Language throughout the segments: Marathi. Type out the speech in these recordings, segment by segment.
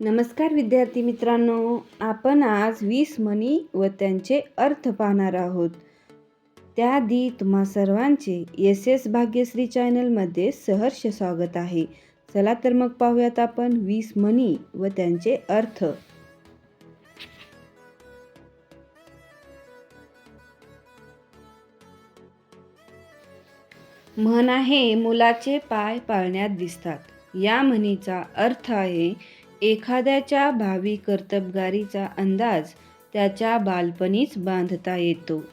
नमस्कार विद्यार्थी मित्रांनो आपण आज वीस म्हणी व त्यांचे अर्थ पाहणार आहोत. त्याआधी तुम्हा सर्वांचे एस एस भाग्यश्री चॅनलमध्ये सहर्ष स्वागत आहे. चला तर मग पाहूयात आपण वीस म्हणी व त्यांचे अर्थ. म्हण आहे मुलाचे पाय पाळण्यात दिसतात. या म्हणीचा अर्थ आहे एखाद्याच्या भावी कर्तबगारीचा अंदाज त्याच्या बालपणीच बांधता येतो.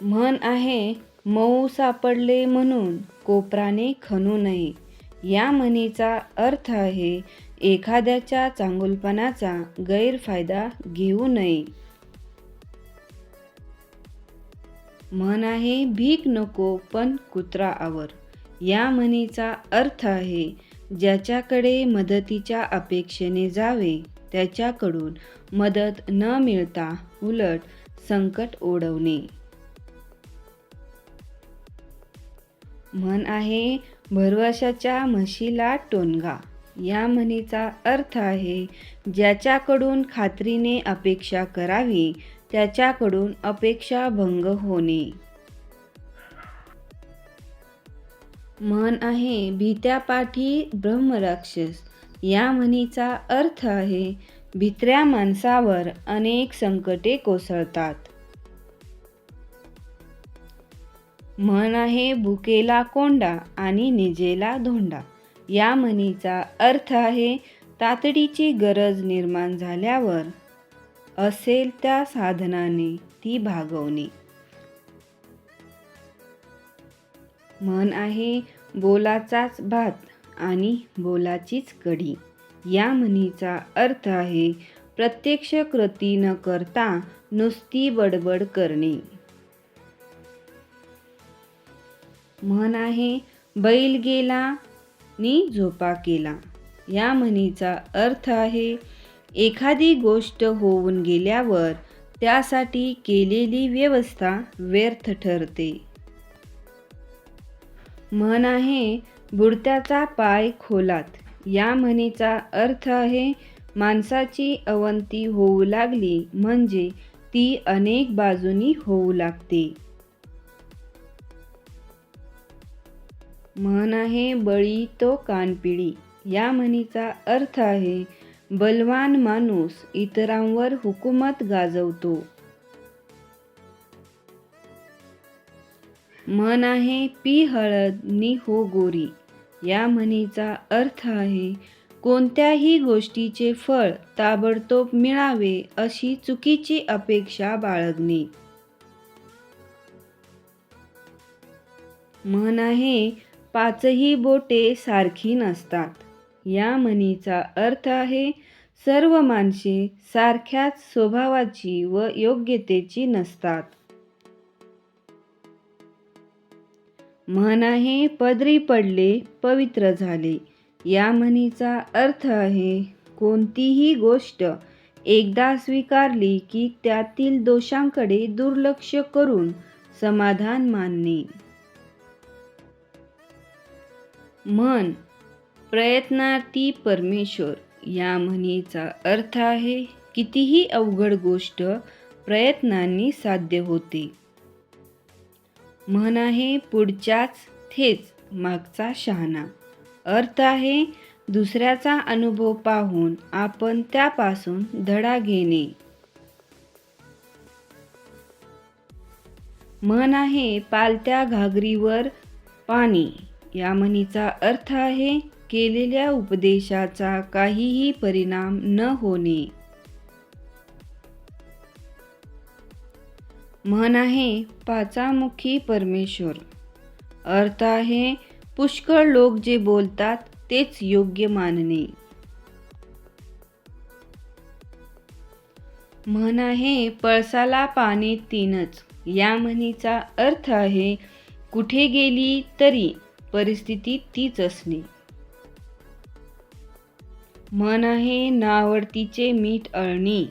म्हण आहे मऊ सापडले म्हणून कोपराने खणू नये. या म्हणीचा अर्थ आहे एखाद्याच्या चांगुलपणाचा गैरफायदा घेऊ नये. म्हण आहे भीक नको पण कुत्रा आवर. या म्हणीचा अर्थ आहे ज्याच्याकडे मदतीच्या अपेक्षेने जावे त्याच्याकडून मदत न मिळता उलट संकट ओढवणे. म्हण आहे भरवशाच्या म्हशीला टोनगा. या म्हणीचा अर्थ आहे ज्याच्याकडून खात्रीने अपेक्षा करावी त्याच्याकडून अपेक्षा भंग होणे. म्हण आहे भीत्या पाठी ब्रह्मराक्षस. या म्हणीचा अर्थ आहे भित्र्या माणसावर अनेक संकटे कोसळतात. म्हण आहे भुकेला कोंडा आणि निजेला धोंडा. या म्हणीचा अर्थ आहे तातडीची गरज निर्माण झाल्यावर असेल त्या साधनाने ती भागवणे. म्हण आहे बोलाचाच भात आणि बोलाचीच कढी. या म्हणीचा अर्थ आहे प्रत्यक्ष कृती न करता नुसती बडबड करणे. म्हण आहे बैल गेला नि झोपा केला. या म्हणीचा अर्थ आहे एखादी गोष्ट होऊन गेल्यावर त्यासाठी केलेली व्यवस्था व्यर्थ ठरते. म्हण आहे बुडत्याचा पाय खोलात. या म्हणीचा अर्थ आहे माणसाची अवंती होऊ लागली म्हणजे ती अनेक बाजूनी होऊ लागते. म्हण आहे बळी तो कानपिळी या म्हणीचा अर्थ आहे बलवान माणूस इतरांवर हुकूमत गाजवतो. म्हण आहे पी हळद नि हो गोरी. या म्हणीचा अर्थ आहे कोणत्याही गोष्टीचे फळ ताबडतोब मिळावे अशी चुकीची अपेक्षा बाळगणे. म्हण आहे पाचही बोटे सारखी नसतात. या म्हणीचा अर्थ आहे सर्व माणसे सारख्याच स्वभावाची व योग्यतेची नसतात. म्हण आहे पदरी पडले पवित्र झाले. या म्हणीचा अर्थ आहे कोणतीही गोष्ट एकदा स्वीकारली की त्यातील दोषांकडे दुर्लक्ष करून समाधान मानणे. म्हण प्रयत्नार्थी परमेश्वर. या म्हणीचा अर्थ आहे कितीही अवघड गोष्ट प्रयत्नांनी साध्य होते. म्हण आहे पुढच्याच थेच मागचा शहाणा. अर्थ आहे दुसऱ्याचा अनुभव पाहून आपण त्यापासून धडा घेणे. म्हण आहे पालत्या घागरीवर पाणी. या म्हणीचा अर्थ आहे केलेल्या उपदेशाचा काहीही परिणाम न होणे. म्हण आहे पाचामुखी परमेश्वर. अर्थ आहे पुष्कळ लोक जे बोलतात तेच योग्य मानणे. म्हण आहे पळसाला पाणी तीनच. या म्हणीचा अर्थ आहे कुठे गेली तरी परिस्थिती तीच असणे. म्हण आहे नावडतीचे मीठ अळणी.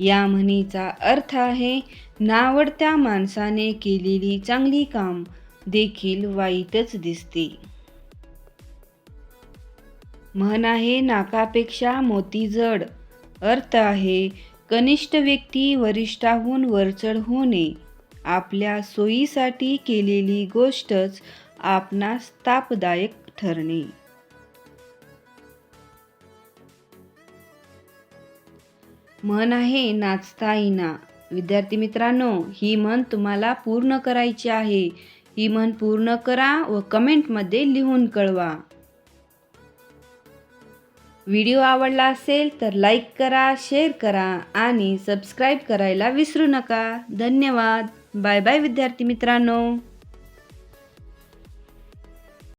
या म्हणीचा अर्थ आहे नावडत्या माणसाने केलेली चांगली काम देखील वाईटच दिसते. म्हण आहे नाकापेक्षा मोती जड. अर्थ आहे कनिष्ठ व्यक्ती वरिष्ठाहून वरचढ होणे. आपल्या सोयीसाठी केलेली गोष्टच आपणास तापदायक ठरणे. म्हण आहे नाचता येईना. विद्यार्थी मित्रांनो ही म्हण तुम्हाला पूर्ण करायची आहे. ही म्हण पूर्ण करा व कमेंटमध्ये लिहून कळवा. व्हिडिओ आवडला असेल तर लाईक करा शेअर करा आणि सबस्क्राईब करायला विसरू नका. धन्यवाद. बाय बाय विद्यार्थी मित्रांनो.